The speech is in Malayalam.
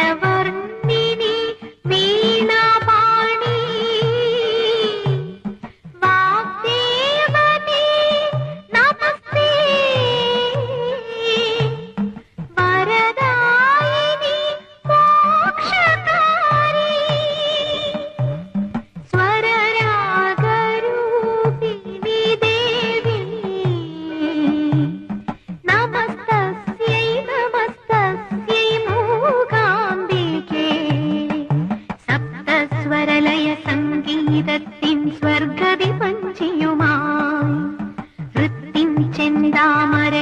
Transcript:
never പ്രളയ സംഗീതത്തിൻ സ്വർഗതി പഞ്ചിയുമായി വൃത്തിൻ ചെന്താമര